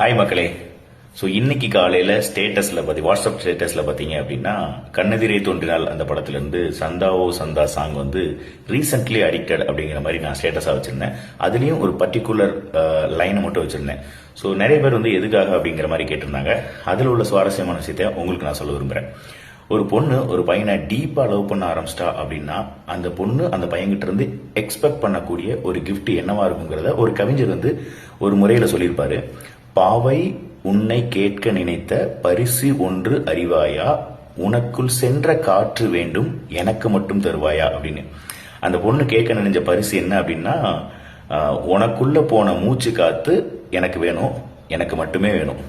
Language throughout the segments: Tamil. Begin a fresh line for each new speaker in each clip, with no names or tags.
ஹாய் மக்களே. ஸோ இன்னைக்கு காலையில் ஸ்டேட்டஸில் பார்த்தி வாட்ஸ்அப் ஸ்டேட்டஸில் பார்த்தீங்க அப்படின்னா கண்ணெதிரே தோன்றினால் அந்த படத்துலேருந்து சந்தாவோ சந்தா சாங் வந்து ரீசெண்ட்லி அடிக்டட் அப்படிங்கிற மாதிரி நான் ஸ்டேட்டஸாக வச்சுருந்தேன். அதுலேயும் ஒரு பர்டிகுலர் லைனை மட்டும் வச்சுருந்தேன். ஸோ நிறைய பேர் வந்து எதுக்காக அப்படிங்கிற மாதிரி கேட்டிருந்தாங்க. அதில் உள்ள சுவாரஸ்யமான விஷயத்தை உங்களுக்கு நான் சொல்ல விரும்புகிறேன் ஒரு பொண்ணு ஒரு பையனை டீப்பாக லவ் பண்ண ஆரம்பிச்சிட்டா அப்படின்னா அந்த பொண்ணு அந்த பையன்கிட்ட இருந்து எக்ஸ்பெக்ட் பண்ணக்கூடிய ஒரு கிஃப்ட் என்னவா இருக்குங்கிறத ஒரு கவிஞர் வந்து ஒரு முறையில் சொல்லியிருப்பாரு. பாவை உன்னை கேட்க நினைத்த பரிசு ஒன்று அறிவாயா? உனக்குள் சென்ற காற்று வேண்டும் எனக்கு மட்டும் தருவாயா? அப்படின்னு. அந்த பொண்ணு கேட்க நினைஞ்ச பரிசு என்ன அப்படின்னா உனக்குள்ள போன மூச்சு காத்து எனக்கு வேணும் எனக்கு மட்டுமே வேணும்.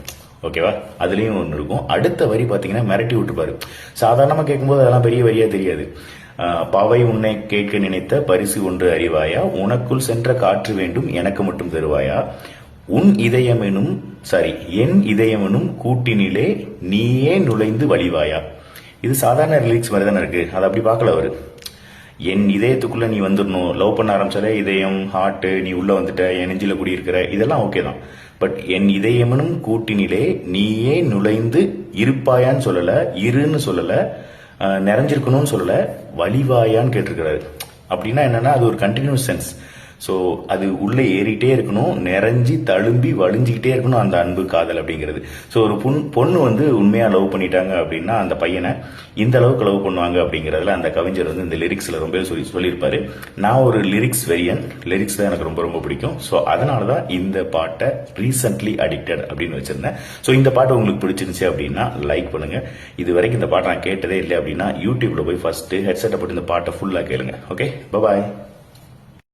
ஓகேவா? அதுலேயும் ஒன்று இருக்கும். அடுத்த வரி பார்த்தீங்கன்னா மிரட்டி விட்டுப்பாரு சாதாரணமாக கேட்கும்போது அதெல்லாம் பெரிய வரியாக தெரியாது. பவை உன்னை கேட்க நினைத்த பரிசு ஒன்று அறிவாயா? உனக்குள் சென்ற காற்று வேண்டும் எனக்கு மட்டும் தருவாயா? உன் இதயமெனும் சாரி என் இதயமெனும் கூட்டினிலே நீயே நுழைந்து வழிவாயா? இது சாதாரண ரிலீக்ஸ் மாதிரி தானே இருக்கு. அதை அப்படி பார்க்கல அவர். என் இதயத்துக்குள்ள நீ வந்துடணும். லவ் பண்ண ஆரம்பிச்சாலே இதயம் ஹார்ட்டு நீ உள்ள வந்துட்ட என் நெஞ்சில குடியிருக்கிற இதெல்லாம் ஓகே தான். பட் என் இதயமனும் கூட்டினிலே நீயே நுழைந்து இருப்பாயான்னு சொல்லலை இருன்னு சொல்லலை நிறைஞ்சிருக்கணும்னு சொல்லலை வலிவாயான்னு கேட்டிருக்கிறாரு. அப்படின்னா என்னன்னா அது ஒரு கண்டினியூஸ் சென்ஸ் ஸோ அது உள்ளே ஏறிட்டே இருக்கணும் நிறைஞ்சி தழும்பி வழிஞ்சிக்கிட்டே இருக்கணும் அந்த அன்பு காதல் அப்படிங்கிறது. ஸோ ஒரு பொன் பொண்ணு வந்து உண்மையாக லவ் பண்ணிட்டாங்க அப்படின்னா அந்த பையனை இந்த அளவுக்கு லவ் பண்ணுவாங்க அப்படிங்கிறதுல அந்த கவிஞர் வந்து இந்த லிரிக்ஸில் ரொம்ப சொல்லி சொல்லியிருப்பார். நான் ஒரு லிரிக்ஸ் வெரியன் லிரிக்ஸ் தான் எனக்கு ரொம்ப ரொம்ப பிடிக்கும். ஸோ அதனால தான் இந்த பாட்டை ரீசன்ட்லி அடிக்டட் அப்படின்னு வச்சுருந்தேன். ஸோ இந்த பாட்டு உங்களுக்கு பிடிச்சிருந்துச்சு அப்படின்னா லைக் பண்ணுங்கள் இது வரைக்கும் இந்த பாட்டை நான் கேட்டதே இல்லை அப்படின்னா யூடியூப்பில் போய் ஃபஸ்ட்டு ஹெட்செட்டை போட்டு இந்த பாட்டை ஃபுல்லாக கேளுங்க. Okay bye